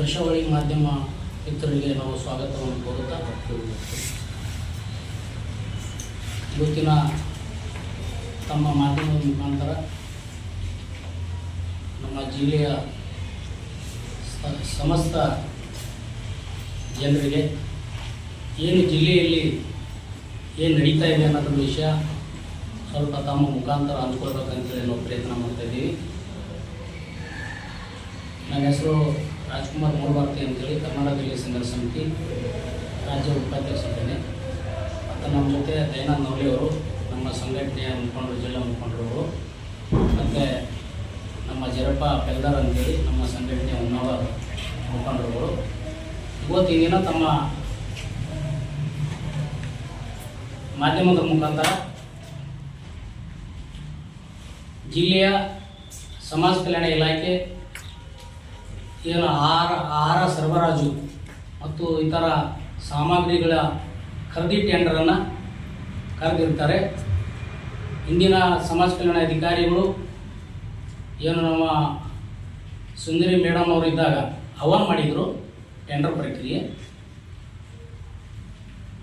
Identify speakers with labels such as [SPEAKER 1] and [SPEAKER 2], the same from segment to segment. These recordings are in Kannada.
[SPEAKER 1] ದೃಶ್ಯಾವಳಿ ಮಾಧ್ಯಮ ಮಿತ್ರರಿಗೆ ನಾವು ಸ್ವಾಗತವನ್ನು ಕೋರುತ್ತಾ ಇವತ್ತಿನ ತಮ್ಮ ಮಾಧ್ಯಮದ ಮುಖಾಂತರ ನಮ್ಮ ಜಿಲ್ಲೆಯ ಸಮಸ್ತ ಜನರಿಗೆ ಏನು ಜಿಲ್ಲೆಯಲ್ಲಿ ಏನು ನಡೀತಾ ಇದೆ ಅನ್ನೋದ್ರ ವಿಷಯ ಸ್ವಲ್ಪ ತಮ್ಮ ಮುಖಾಂತರ ಹಂಚ್ಕೊಳ್ಬೇಕಂತೇಳಿ ನಾವು ಪ್ರಯತ್ನ ಮಾಡ್ತಾ ಇದ್ದೀವಿ. ನನ್ನ ಹೆಸರು ರಾಜ್ಕುಮಾರ್ ಮೂರ್ಭಾರತಿ ಅಂತೇಳಿ ಕರ್ನಾಟಕ ಜಿಲ್ಲೆ ಸಂಘರ್ಷ ಸಮಿತಿ ರಾಜ್ಯ ಉಪಾಧ್ಯಕ್ಷರಿದ್ದೇನೆ ಮತ್ತು ನಮ್ಮ ಜೊತೆ ದಯಾನಂದ್ ನವಲಿಯವರು ನಮ್ಮ ಸಂಘಟನೆಯ ಮುಖಂಡರು, ಜಿಲ್ಲಾ ಮುಖಂಡರವರು ಮತ್ತು ನಮ್ಮ ಜರಪ್ಪ ಪೆಲ್ದಾರ್ ಅಂತೇಳಿ ನಮ್ಮ ಸಂಘಟನೆಯ ಉನ್ನವ ಮುಖಂಡರುಗಳು ಇವತ್ತಿನ ದಿನ ತಮ್ಮ ಮಾಧ್ಯಮದ ಮುಖಾಂತರ ಜಿಲ್ಲೆಯ ಸಮಾಜ ಕಲ್ಯಾಣ ಇಲಾಖೆ ಏನು ಆಹಾರ ಆಹಾರ ಸರಬರಾಜು ಮತ್ತು ಇತರ ಸಾಮಗ್ರಿಗಳ ಖರೀದಿ ಟೆಂಡರನ್ನು ಕರೆದಿರ್ತಾರೆ. ಇಂದಿನ ಸಮಾಜ ಕಲ್ಯಾಣ ಅಧಿಕಾರಿಗಳು ಏನು ನಮ್ಮ ಸುಂದರಿ ಮೇಡಮ್ ಅವರು ಇದ್ದಾಗ ಆಹ್ವಾನ ಮಾಡಿದರು ಟೆಂಡರ್ ಪ್ರಕ್ರಿಯೆ.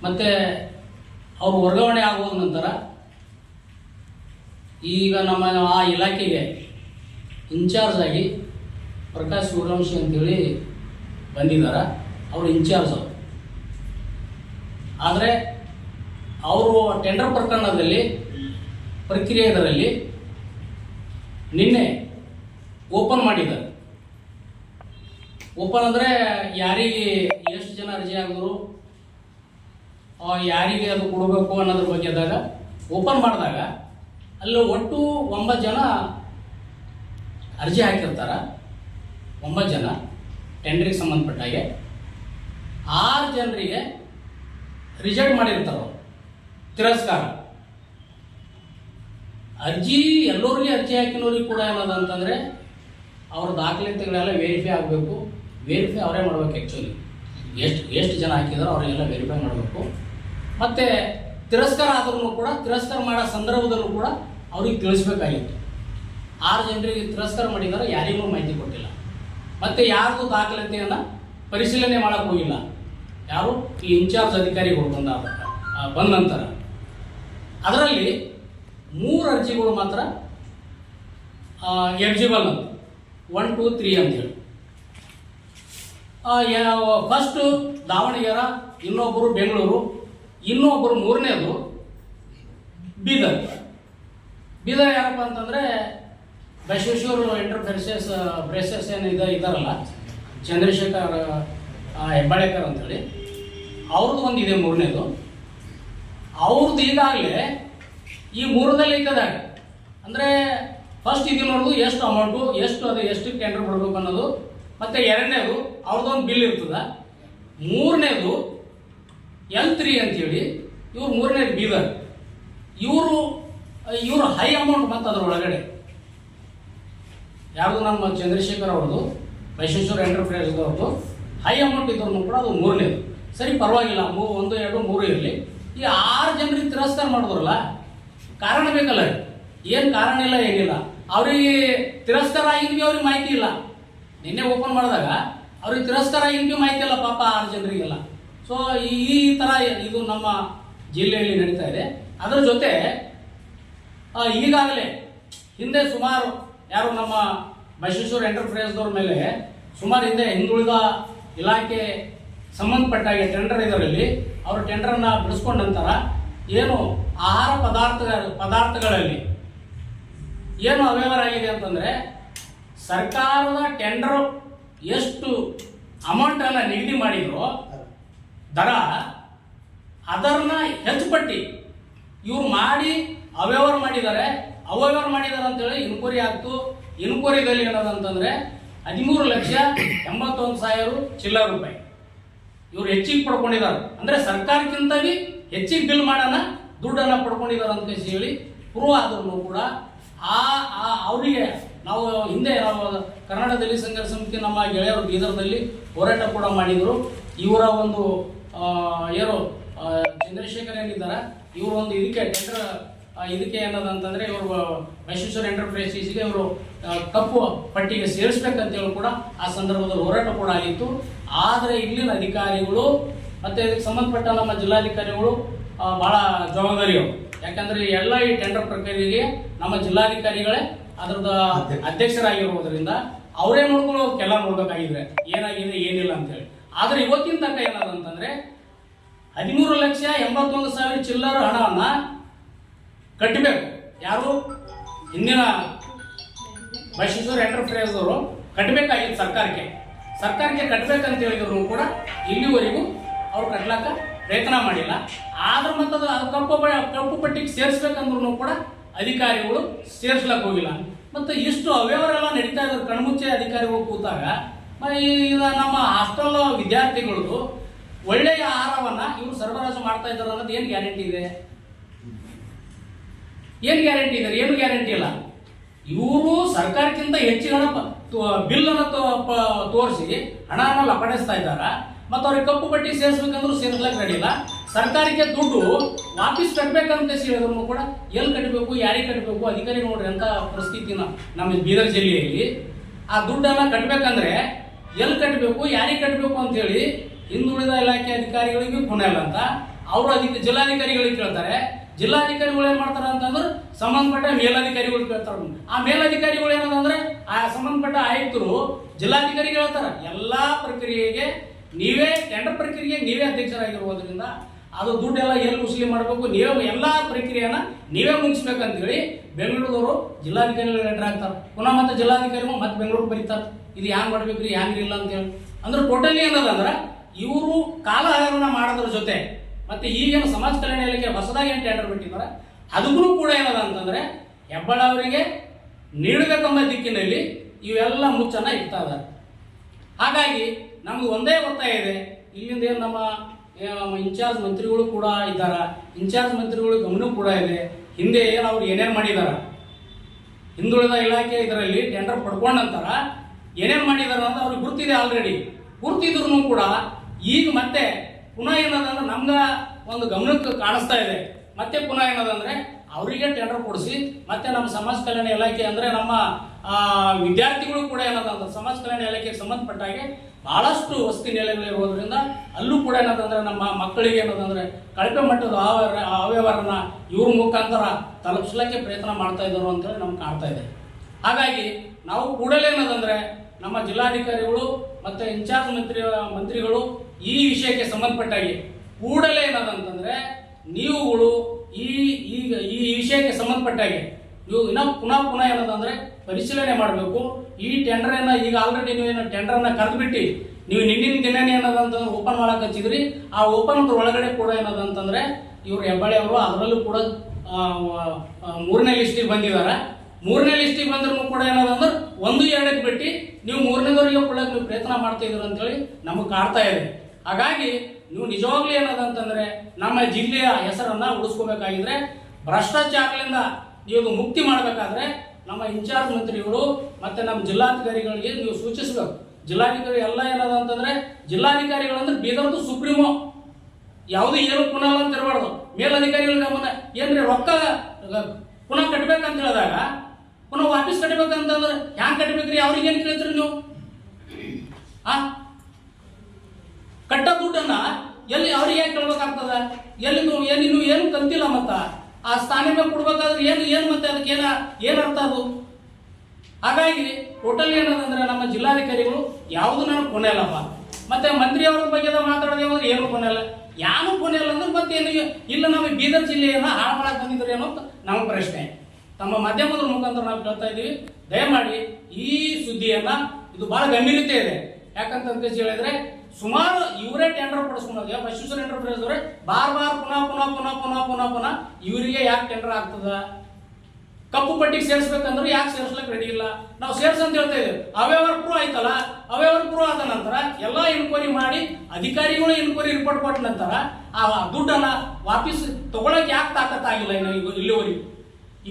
[SPEAKER 1] ಮತ್ತು ಅವರು ವರ್ಗಾವಣೆ ಆಗುವ ನಂತರ ಈಗ ನಮ್ಮ ಆ ಇಲಾಖೆಗೆ ಇನ್ಚಾರ್ಜ್ ಆಗಿ ಪ್ರಕಾಶ್ ಸೂರ್ಯವಂಶಿ ಅಂತೇಳಿ ಬಂದಿದ್ದಾರೆ ಅವರು ಇನ್ಚಾರ್ಜ್ ಅವರು. ಆದರೆ ಅವರು ಟೆಂಡರ್ ಪ್ರಕರಣದಲ್ಲಿ ಪ್ರಕ್ರಿಯೆದರಲ್ಲಿ ನಿನ್ನೆ ಓಪನ್ ಮಾಡಿದ್ದಾರೆ. ಓಪನ್ ಅಂದರೆ ಯಾರಿಗೆ ಎಷ್ಟು ಜನ ಅರ್ಜಿ ಆಗಿದ್ರು ಯಾರಿಗೆ ಅದು ಕೊಡಬೇಕು ಅನ್ನೋದ್ರ ಬಗ್ಗೆ ಇದ್ದಾಗ ಓಪನ್ ಮಾಡಿದಾಗ ಅಲ್ಲಿ ಒಟ್ಟು ಒಂಬತ್ತು ಜನ ಅರ್ಜಿ ಹಾಕಿರ್ತಾರ. ಒಂಬತ್ತು ಜನ ಟೆಂಡ್ರಿಗೆ ಸಂಬಂಧಪಟ್ಟ ಹಾಗೆ. ಆರು ಜನರಿಗೆ ರಿಜೆಕ್ಟ್ ಮಾಡಿರ್ತಾರೆ. ತಿರಸ್ಕಾರ. ಅರ್ಜಿ, ಎಲ್ಲರಿಗೆ ಅರ್ಜಿ ಹಾಕಿನವ್ರಿಗೆ ಕೂಡ ಏನದ ಅಂತಂದರೆ, ಅವ್ರ ದಾಖಲಾತಿಗಳೆಲ್ಲ ವೆರಿಫೈ ಆಗಬೇಕು. ವೆರಿಫೈ ಅವರೇ ಮಾಡಬೇಕು ಆ್ಯಕ್ಚುಲಿ ಎಷ್ಟು ಎಷ್ಟು ಜನ ಹಾಕಿದಾರೋ ಅವರೆಲ್ಲ ವೆರಿಫೈ ಮಾಡಬೇಕು. ಮತ್ತು ತಿರಸ್ಕಾರ ಆದ್ರೂ ಕೂಡ, ತಿರಸ್ಕಾರ ಮಾಡೋ ಸಂದರ್ಭದಲ್ಲೂ ಕೂಡ ಅವ್ರಿಗೆ ತಿಳಿಸ್ಬೇಕಾಗಿತ್ತು. ಆರು ಜನರಿಗೆ ತಿರಸ್ಕಾರ ಮಾಡಿದ್ದಾರೆ ಯಾರಿಗೂ ಮಾಹಿತಿ ಕೊಟ್ಟಿಲ್ಲ. ಮತ್ತು ಯಾರ್ದು ದಾಖಲಾತಿಯನ್ನು ಪರಿಶೀಲನೆ ಮಾಡಕ್ಕೆ ಹೋಗಿಲ್ಲ. ಯಾರು? ಈ ಇನ್ಚಾರ್ಜ್ ಅಧಿಕಾರಿಗಳು ಬಂದ ಬಂದ ನಂತರ. ಅದರಲ್ಲಿ ಮೂರು ಅರ್ಜಿಗಳು ಮಾತ್ರ ಎಲಿಜಿಬಲ್ ಅಂತ. ಒನ್ ಟು ತ್ರೀ ಅಂತೇಳಿ ಫಸ್ಟು ದಾವಣಗೆರೆ, ಇನ್ನೊಬ್ಬರು ಬೆಂಗಳೂರು, ಇನ್ನೊಬ್ಬರು ಮೂರನೇದು ಬೀದರ್. ಬೀದರ್ ಯಾರಪ್ಪ ಅಂತಂದರೆ ಬಸವೇಶ್ವರ ಎಂಟರ್ಪ್ರೈಸಸ್ ಪ್ರೆಸಸ್ ಏನು ಇದು ಇದಾರಲ್ಲ? ಚಂದ್ರಶೇಖರ್ ಹೆಬ್ಬಾಳೇಕರ್ ಅಂತೇಳಿ. ಅವ್ರದ್ದು ಒಂದು ಇದೆ ಮೂರನೇದು. ಅವ್ರದ್ದು ಈಗಾಗಲೇ ಈ ಮೂರದಲ್ಲಿ ಇದ್ದದಾಗ ಅಂದರೆ ಫಸ್ಟ್ ಇದು ನೋಡೋದು ಎಷ್ಟು ಅಮೌಂಟು ಎಷ್ಟು ಅದು ಎಷ್ಟು ಟೆಂಡರ್ ಕೊಡಬೇಕು ಅನ್ನೋದು. ಮತ್ತು ಎರಡನೇದು ಅವ್ರದ್ದೊಂದು ಬಿಲ್ ಇರ್ತದೆ. ಮೂರನೇದು ಎಲ್ ತ್ರೀ ಅಂತೇಳಿ ಇವ್ರು ಮೂರನೇದು ಬೀದರ್. ಇವರು ಇವರು ಹೈ ಅಮೌಂಟ್ ಮತ್ತು ಅದ್ರ ಯಾವುದು ನಮ್ಮ ಚಂದ್ರಶೇಖರ್ ಅವ್ರದ್ದು ಬೈಶೇಶ್ವರ ಎಂಟರ್ಪ್ರೈಸ್ ಅವ್ರದ್ದು ಹೈ ಅಮೌಂಟ್ ಇದ್ರು ಕೂಡ ಅದು ಮೂರನೇದು. ಸರಿ, ಪರವಾಗಿಲ್ಲ, ಮೂ ಒಂದು, ಎರಡು, ಮೂರು ಇರಲಿ. ಈ ಆರು ಜನರಿಗೆ ತಿರಸ್ಕಾರ ಮಾಡಿದ್ರಲ್ಲ, ಕಾರಣ ಬೇಕಲ್ಲ ಏನು ಕಾರಣ ಇಲ್ಲ, ಏನಿಲ್ಲ. ಅವರಿಗೆ ತಿರಸ್ಕಾರ ಆಗಿದ್ವಿ, ಅವ್ರಿಗೆ ಮಾಹಿತಿ ಇಲ್ಲ. ನಿನ್ನೆ ಓಪನ್ ಮಾಡಿದಾಗ, ಅವ್ರಿಗೆ ತಿರಸ್ಕಾರ ಆಗಿದ್ವಿ, ಮಾಹಿತಿ ಇಲ್ಲ, ಪಾಪ ಆರು ಜನರಿಗೆಲ್ಲ. ಸೊ ಈ ಥರ ಇದು ನಮ್ಮ ಜಿಲ್ಲೆಯಲ್ಲಿ ನಡೀತಾ ಇದೆ. ಅದರ ಜೊತೆ ಈಗಾಗಲೇ, ಹಿಂದೆ ಸುಮಾರು ಯಾರು ನಮ್ಮ ಬಸವೇಶ್ವರ ಎಂಟರ್ಪ್ರೈಸ್ದವ್ರ ಮೇಲೆ ಸುಮಾರು ಹಿಂದೆ ಹಿಂದುಳಿದ ಇಲಾಖೆ ಸಂಬಂಧಪಟ್ಟಾಗೆ ಟೆಂಡರ್ ಇದರಲ್ಲಿ, ಅವರು ಟೆಂಡರನ್ನು ಬಿಡಿಸ್ಕೊಂಡ ನಂತರ ಏನು ಆಹಾರ ಪದಾರ್ಥ, ಪದಾರ್ಥಗಳಲ್ಲಿ ಏನು ಅವ್ಯವಹಾರ ಆಗಿದೆ ಅಂತಂದರೆ ಸರ್ಕಾರದ ಟೆಂಡರ್ ಎಷ್ಟು ಅಮೌಂಟನ್ನು ನಿಗದಿ ಮಾಡಿದ್ರು ದರ ಅದರನ್ನ ಹೆಚ್ಚುಪಟ್ಟಿ ಇವ್ರು ಮಾಡಿ ಅವ್ಯವಹಾರ ಮಾಡಿದ್ದಾರೆ? ಅವ್ಯವಹಾರ ಮಾಡಿದ್ದಾರೆ ಅಂತೇಳಿ ಇನ್ಕ್ವೈರಿ ಆಗ್ತು. ಇನ್ಕ್ವೈರಿದಲ್ಲಿ ಏನದಂತಂದ್ರೆ ಹದಿಮೂರು ಲಕ್ಷ ಎಂಬತ್ತೊಂದು ಸಾವಿರ ಚಿಲ್ಲರ್ ರೂಪಾಯಿ. ಇವರು ಹೆಚ್ಚಿಗೆ ಪಡ್ಕೊಂಡಿದ್ದಾರೆ. ಅಂದ್ರೆ ಸರ್ಕಾರಕ್ಕಿಂತ ಹೆಚ್ಚಿಗೆ ಬಿಲ್ ಮಾಡೋಣ, ದುಡ್ಡನ್ನ ಪಡ್ಕೊಂಡಿದ್ದಾರೆ ಅಂತ ಹೇಳಿ ಪ್ರೂವ್ ಆದ್ರೂ ಕೂಡ ಆ ಅವರಿಗೆ ನಾವು ಹಿಂದೆ ನಾವು ಕರ್ನಾಟಕದಲ್ಲಿ ಸಂಘರ್ಷ ಸಮಿತಿ ನಮ್ಮ ಗೆಳೆಯರು ಬೀದರ್ದಲ್ಲಿ ಹೋರಾಟ ಕೂಡ ಮಾಡಿದರು. ಇವರ ಒಂದು ಏನು ಚಂದ್ರಶೇಖರ್ ಏನಿದ್ದಾರೆ, ಇವರು ಒಂದು ಇದಕ್ಕೆ ಟೆಂಡರ್ ಇದಕ್ಕೆ ಏನದಂತಂದ್ರೆ ಇವರು ಮೈಸೂರು ಎಂಟರ್ಪ್ರೈಸಸ್ಗೆ ಇವರು ಕಪ್ಪು ಪಟ್ಟಿಗೆ ಸೇರಿಸ್ಬೇಕಂತೇಳಿ ಕೂಡ ಆ ಸಂದರ್ಭದಲ್ಲಿ ಹೋರಾಟ ಕೂಡ ಆಗಿತ್ತು. ಆದರೆ ಇಲ್ಲಿನ ಅಧಿಕಾರಿಗಳು ಮತ್ತೆ ಇದಕ್ಕೆ ಸಂಬಂಧಪಟ್ಟ ನಮ್ಮ ಜಿಲ್ಲಾಧಿಕಾರಿಗಳು ಬಹಳ ಜವಾಬ್ದಾರಿಯವರು ಯಾಕಂದ್ರೆ ಎಲ್ಲ ಈ ಟೆಂಡರ್ ಪ್ರಕ್ರಿಯೆಗೆ ನಮ್ಮ ಜಿಲ್ಲಾಧಿಕಾರಿಗಳೇ ಅದರದ ಅಧ್ಯಕ್ಷರಾಗಿರುವುದರಿಂದ ಅವರೇ ನೋಡ್ಕೊಳ್ಳೋದಕ್ಕೆಲ್ಲ ನೋಡ್ಬೇಕಾಗಿದ್ರೆ ಏನಾಗಿದೆ ಏನಿಲ್ಲ ಅಂತೇಳಿ ಆದ್ರೆ ಇವತ್ತಿನ ತನಕ ಏನಾದ ಅಂತಂದ್ರೆ ಹದಿಮೂರು ಲಕ್ಷ ಎಂಬತ್ತೊಂದು ಸಾವಿರ ಚಿಲ್ಲರ ಹಣವನ್ನ ಕಟ್ಟಬೇಕು. ಯಾರು? ಹಿಂದಿನ ಬಸವೇಶ್ವರ ಎಂಟರ್ಪ್ರೈಸ್ ಅವರು ಕಟ್ಟಬೇಕಾಗಿತ್ತು ಸರ್ಕಾರಕ್ಕೆ. ಸರ್ಕಾರಕ್ಕೆ ಕಟ್ಟಬೇಕಂತ ಹೇಳಿದ್ರು ಕೂಡ ಇಲ್ಲಿವರೆಗೂ ಅವ್ರು ಕಟ್ಲಾಕ ಪ್ರಯತ್ನ ಮಾಡಿಲ್ಲ. ಆದ್ರೆ ಮತ್ತದ ಕಪ್ಪು ಕಪ್ಪು ಪಟ್ಟಿಗೆ ಸೇರಿಸ್ಬೇಕಂದ್ರೂ ಕೂಡ ಅಧಿಕಾರಿಗಳು ಸೇರಿಸ್ಲಕ್ಕೆ ಹೋಗಿಲ್ಲ. ಮತ್ತು ಇಷ್ಟು ಅವ್ಯವರೆಲ್ಲ ನಡೀತಾ ಇದ್ದಾರೆ. ಕಣ್ಮುಚ್ಚೆ ಅಧಿಕಾರಿಗಳು ಕೂತಾಗ ಈಗ ನಮ್ಮ ಹಾಸ್ಟೆಲ್ ವಿದ್ಯಾರ್ಥಿಗಳದ್ದು ಒಳ್ಳೆಯ ಆಹಾರವನ್ನು ಇವರು ಸರಬರಾಜು ಮಾಡ್ತಾ ಇದ್ದಾರೆ ಅನ್ನೋದು ಏನು ಗ್ಯಾರಂಟಿ ಇದೆ? ಏನು ಗ್ಯಾರಂಟಿ ಇದೆ ಏನು ಗ್ಯಾರಂಟಿ ಇಲ್ಲ? ಇವರು ಸರ್ಕಾರಕ್ಕಿಂತ ಹೆಚ್ಚಿನ ಬಿಲ್ ಅನ್ನ ತೋರಿಸಿ ಹಣನ ಲಪಡಿಸ್ತಾ ಇದ್ದಾರ? ಮತ್ತು ಅವ್ರಿಗೆ ಕಪ್ಪು ಪಟ್ಟಿ ಸೇರಿಸ್ಬೇಕಂದ್ರೂ ಸೇರಿಸ್ಲಕ್ಕೆ ನಡೆಯಿಲ್ಲ ಸರ್ಕಾರಕ್ಕೆ ದುಡ್ಡು ವಾಪಸ್ ಕಟ್ಟಬೇಕಂತ ಹೇಳಿದ್ರು ಕೂಡ ಎಲ್ಲಿ ಕಟ್ಟಬೇಕು ಯಾರಿಗೆ ಕಟ್ಟಬೇಕು ಅಧಿಕಾರಿ ನೋಡ್ರಿ ಅಂತ ಪರಿಸ್ಥಿತಿನ ನಮ್ಮ ಬೀದರ್ ಜಿಲ್ಲೆಯಲ್ಲಿ. ಆ ದುಡ್ಡನ್ನ ಕಟ್ಟಬೇಕಂದ್ರೆ ಎಲ್ಲಿ ಕಟ್ಟಬೇಕು ಯಾರಿಗೆ ಕಟ್ಟಬೇಕು ಅಂತ ಹೇಳಿ ಹಿಂದುಳಿದ ಇಲಾಖೆ ಅಧಿಕಾರಿಗಳಿಗೆ ಕೊನೆಯಲ್ಲ ಅಂತ. ಅವರು ಅಧಿಕ ಜಿಲ್ಲಾಧಿಕಾರಿಗಳಿಗೆ ಕೇಳ್ತಾರೆ. ಜಿಲ್ಲಾಧಿಕಾರಿಗಳು ಏನ್ ಮಾಡ್ತಾರೆ ಅಂತಂದ್ರೆ ಸಂಬಂಧಪಟ್ಟ ಮೇಲಧಿಕಾರಿಗಳು ಕೇಳ್ತಾರೆ ಆ ಮೇಲಧಿಕಾರಿಗಳು ಏನದಂದ್ರೆ ಆ ಸಂಬಂಧಪಟ್ಟ ಆಯುಕ್ತರು ಜಿಲ್ಲಾಧಿಕಾರಿಗಳು ಹೇಳ್ತಾರೆ, ಎಲ್ಲಾ ಪ್ರಕ್ರಿಯೆಗೆ ನೀವೇ ಟೆಂಡರ್ ಪ್ರಕ್ರಿಯೆಗೆ ನೀವೇ ಅಧ್ಯಕ್ಷರಾಗಿರುವುದರಿಂದ ಅದು ದುಡ್ಡೆಲ್ಲ ಎಲ್ಲಿ ವಸೂಲಿ ಮಾಡಬೇಕು, ನೀವೇ ಎಲ್ಲಾ ಪ್ರಕ್ರಿಯೆನ ನೀವೇ ಮುಗಿಸ್ಬೇಕಂತೇಳಿ ಬೆಂಗಳೂರು ಜಿಲ್ಲಾಧಿಕಾರಿಗಳು ಲೆಟರ್ ಹಾಕ್ತಾರೆ. ಪುನಃ ಮತ್ತೆ ಜಿಲ್ಲಾಧಿಕಾರಿಗಳು ಮತ್ತೆ ಬೆಂಗಳೂರು ಬರೀತಾರೆ. ಇದು ಹ್ಯಾಂಗ್ ಮಾಡ್ಬೇಕ್ರಿ ಹ್ಯಾಂಗಿಲ್ಲ ಅಂತೇಳಿ ಅಂದ್ರೆ ಟೋಟಲಿ ಏನದಂದ್ರೆ ಇವರು ಕಾಲಹರಣ ಮಾಡೋದ್ರ ಜೊತೆ ಮತ್ತೆ ಈಗೇನು ಸಮಾಜ ಕಲ್ಯಾಣ ಇಲಾಖೆ ಹೊಸದಾಗಿ ಏನು ಟೆಂಡರ್ ಬಿಟ್ಟಿದ್ದಾರೆ? ಅದಕ್ಕೂ ಕೂಡ ಏನದ ಅಂತಂದ್ರೆ, ಹೆಬ್ಬಾಳ ಅವರಿಗೆ ನೀಡಬೇಕೆಂಬ ದಿಕ್ಕಿನಲ್ಲಿ ಇವೆಲ್ಲ ಮುಚ್ಚನ್ನ ಇಡ್ತಾ ಹಾಗಾಗಿ ನಮ್ಗೆ ಒಂದೇ ಒತ್ತಾಯ ಇದೆ. ಇಲ್ಲಿಂದ ಏನು ನಮ್ಮ ಇನ್ಚಾರ್ಜ್ ಮಂತ್ರಿಗಳು ಕೂಡ ಇದ್ದಾರ. ಇನ್ಚಾರ್ಜ್ ಮಂತ್ರಿಗಳು ಗಮನ ಕೂಡ ಇದೆ. ಹಿಂದೆ ಏನು ಅವ್ರು ಏನೇನು ಮಾಡಿದಾರ? ಹಿಂದುಳಿದ ಇಲಾಖೆ ಇದರಲ್ಲಿ ಟೆಂಡರ್ ಪಡ್ಕೊಂಡಂತಾರ ಏನೇನು ಮಾಡಿದಾರ ಅಂತ ಅವ್ರಿಗೆ ಗುರ್ತಿದೆ ಆಲ್ರೆಡಿ ಗುರ್ತಿದ್ರು ಕೂಡ ಈಗ ಮತ್ತೆ ಪುನಃ ಏನದಂದ್ರೆ ನಮ್ಗ ಒಂದು ಗಮನಕ್ಕೆ ಕಾಣಿಸ್ತಾ ಇದೆ. ಮತ್ತೆ ಪುನಃ ಏನದಂದ್ರೆ ಅವರಿಗೆ ಟೆಂಡರ್ ಕೊಡಿಸಿ, ಮತ್ತೆ ನಮ್ಮ ಸಮಾಜ ಕಲ್ಯಾಣ ಇಲಾಖೆ ಅಂದ್ರೆ ನಮ್ಮ ವಿದ್ಯಾರ್ಥಿಗಳು ಕೂಡ ಏನದಂದ್ರೆ ಸಮಾಜ ಕಲ್ಯಾಣ ಇಲಾಖೆಗೆ ಸಂಬಂಧಪಟ್ಟ ಹಾಗೆ ಬಹಳಷ್ಟು ವಸತಿ ನೆಲೆಗಳಿರೋದ್ರಿಂದ ಅಲ್ಲೂ ಕೂಡ ಏನದಂದ್ರೆ ನಮ್ಮ ಮಕ್ಕಳಿಗೆ ಏನದಂದ್ರೆ ಕಳಪೆ ಮಟ್ಟದ ಅವ್ಯವಹಾರ ಅವ್ಯವಹಾರನ ಇವ್ರ ಮುಖಾಂತರ ತಲುಪಿಸ್ಲಿಕ್ಕೆ ಪ್ರಯತ್ನ ಮಾಡ್ತಾ ಇದ್ದಾರೆ ಅಂತೇಳಿ ನಮ್ಗೆ ಕಾಣ್ತಾ ಇದೆ. ಹಾಗಾಗಿ ನಾವು ಕೂಡಲೇ ಏನದಂದ್ರೆ ನಮ್ಮ ಜಿಲ್ಲಾಧಿಕಾರಿಗಳು ಮತ್ತೆ ಇನ್ಚಾರ್ಜ್ ಮಂತ್ರಿ, ಮಂತ್ರಿಗಳು ಈ ವಿಷಯಕ್ಕೆ ಸಂಬಂಧಪಟ್ಟಾಗಿ ಕೂಡಲೇ ಏನಾದಂತಂದ್ರೆ, ನೀವುಗಳು ಈ, ಈಗ ಈ ವಿಷಯಕ್ಕೆ ಸಂಬಂಧಪಟ್ಟಾಗೆ ನೀವು ಇನ್ನ ಪುನಃ ಪುನಃ ಏನದಂದ್ರೆ ಪರಿಶೀಲನೆ ಮಾಡಬೇಕು. ಈ ಟೆಂಡರನ್ನ ಈಗ ಆಲ್ರೆಡಿ ನೀವು ಏನು ಅನ್ನ ಕರೆದ್ಬಿಟ್ಟು, ನೀವು ನಿನ್ನಿನ ದಿನನೇ ಏನದಂತಂದ್ರೆ ಓಪನ್ ಮಾಡಕ್ ಹಚ್ಚಿದ್ರಿ. ಆ ಓಪನ್ ಒಳಗಡೆ ಕೂಡ ಏನದಂತಂದ್ರೆ ಇವರು ಹೆಬ್ಬಾಳೆ ಅವರು ಅದರಲ್ಲೂ ಕೂಡ ಮೂರನೇ ಲಿಸ್ಟಿಗೆ ಬಂದಿದ್ದಾರೆ. ಮೂರನೇ ಲಿಸ್ಟಿಗೆ ಬಂದ್ರೂ ಕೂಡ ಏನದಂದ್ರೆ ಒಂದು ಎರಡಕ್ಕೆ ಬಿಟ್ಟು, ನೀವು ಮೂರನೇದವರಿಗೆ ಕೂಡ ನೀವು ಪ್ರಯತ್ನ ಮಾಡ್ತಾ ಇದ್ದೀರ ಅಂತೇಳಿ ನಮಗೆ ಕಾಡ್ತಾ ಇದೆ. ಹಾಗಾಗಿ ನೀವು ನಿಜವಾಗ್ಲೂ ಏನದಂತಂದ್ರೆ ನಮ್ಮ ಜಿಲ್ಲೆಯ ಹೆಸರನ್ನ ಉಳಿಸ್ಕೋಬೇಕಾಗಿದ್ರೆ ಭ್ರಷ್ಟಾಚಾರದಿಂದ ನೀವು ಮುಕ್ತಿ ಮಾಡಬೇಕಾದ್ರೆ ನಮ್ಮ ಇನ್ಚಾರ್ಜ್ ಮಂತ್ರಿಗಳು ಮತ್ತೆ ನಮ್ಮ ಜಿಲ್ಲಾಧಿಕಾರಿಗಳಿಗೆ ನೀವು ಸೂಚಿಸಬೇಕು. ಜಿಲ್ಲಾಧಿಕಾರಿ ಎಲ್ಲ ಏನದ ಅಂತಂದ್ರೆ ಜಿಲ್ಲಾಧಿಕಾರಿಗಳಂದ್ರೆ ಬೀದರ್ದು ಸುಪ್ರೀಮೋ. ಯಾವುದು ಏನು ಪುನಃ ಅಂತ ಇರಬಾರ್ದು. ಮೇಲಧಿಕಾರಿಗಳು ನಮ್ಮನ್ನ ಏನ್ರಿ ರೊಕ್ಕ ಪುನಃ ಕಟ್ಬೇಕಂತ ಹೇಳಿದಾಗ, ಪುನಃ ವಾಪಸ್ ಕಟ್ಬೇಕಂತಂದ್ರೆ ಹ್ಯಾಂಗ್ ಕಟ್ಬೇಕ್ರಿ? ಅವ್ರಿಗೆ ಏನ್ ಕೇಳ್ತೀರಿ ನೀವು? ಆ? ಕಟ್ಟ ದುಡ್ಡನ್ನ ಎಲ್ಲಿ ಅವ್ರಿಗೆ ಯಾಕೆ ಕೇಳ್ಬೇಕಾಗ್ತದ? ಎಲ್ಲಿ ನೀವು ಏನು ಕಂತಿಲ್ಲ ಮತ್ತ? ಆ ಸ್ಥಾನ ಮೇಲೆ ಕೊಡ್ಬೇಕಾದ್ರೆ ಏನು ಏನು ಮತ್ತೆ ಅದಕ್ಕೆ ಏನ ಏನರ್ಥ ಅದು? ಹಾಗಾಗಿ ಟೋಟಲ್ ಏನದಂದ್ರೆ ನಮ್ಮ ಜಿಲ್ಲಾಧಿಕಾರಿಗಳು ಯಾವುದು ನನಗೆ ಕೊನೆಯಲ್ಲಪ್ಪ ಮತ್ತೆ ಮಂತ್ರಿ ಅವ್ರ ಬಗ್ಗೆ ಮಾತಾಡೋದೇ ಅಂದ್ರೆ ಏನು ಕೊನೆಯಲ್ಲ ಯಾನು ಕೊನೆಯಲ್ಲ ಅಂದ್ರೆ ಮತ್ತೆ ಏನು ಇಲ್ಲ ನಮ್ಮ ಬೀದರ್ ಜಿಲ್ಲೆಯನ್ನ ಹಾಳು ಮಾಡಕ್ ಬಂದಿದ್ರು ಏನೋ ಅಂತ ನಮ್ಮ ಪ್ರಶ್ನೆ. ತಮ್ಮ ಮಾಧ್ಯಮದ ಮುಖಾಂತರ ನಾವು ಕೇಳ್ತಾ ಇದ್ದೀವಿ. ದಯಮಾಡಿ ಈ ಸುದ್ದಿಯನ್ನ ಇದು ಬಹಳ ಗಂಭೀರತೆ ಇದೆ. ಯಾಕಂತ ಹೇಳಿದ್ರೆ ಸುಮಾರು ಇವರೇ ಟೆಂಡರ್ ಯಾವ ಬಸವೇಶ್ವರ ಎಂಟರ್ಪ್ರೈಸ್ ಅವರೇ ಬಾರ್ ಬಾರ್ ಪುನಃ ಪುನಃ ಪುನಃ ಪುನಃ ಪುನಃ ಪುನಃ ಇವರಿಗೆ ಯಾಕೆ ಟೆಂಡರ್ ಆಗ್ತದ? ಕಪ್ಪು ಪಟ್ಟಿಗೆ ಸೇರಿಸ್ಬೇಕಂದ್ರೆ ಯಾಕೆ ಸೇರಿಸ್ಲಿಕ್ಕೆ ರೆಡಿ ಇಲ್ಲ? ನಾವು ಸೇರ್ಸ್ ಅಂತ ಹೇಳ್ತಾ ಇದ್ದೇವೆ ಅವ್ಯವಹಾರ ಪ್ರೂವ್ ಆಯ್ತಲ್ಲ? ಅವ್ಯವಹಾರ ಪ್ರೂವ್ ಆದ ನಂತರ ಎಲ್ಲ ಇನ್ಕ್ವೈರಿ ಮಾಡಿ, ಅಧಿಕಾರಿಗಳು ಇನ್ಕ್ವೈರಿ ರಿಪೋರ್ಟ್ ಕೊಟ್ಟ ನಂತರ ಆ ದುಡ್ಡನ್ನ ವಾಪಸ್ ತಗೊಳಕ್ ಯಾಕೆ ತಾಕತ್ತಾಗಿಲ್ಲ ಈಗ ಇಲ್ಲಿವರೆಗೂ?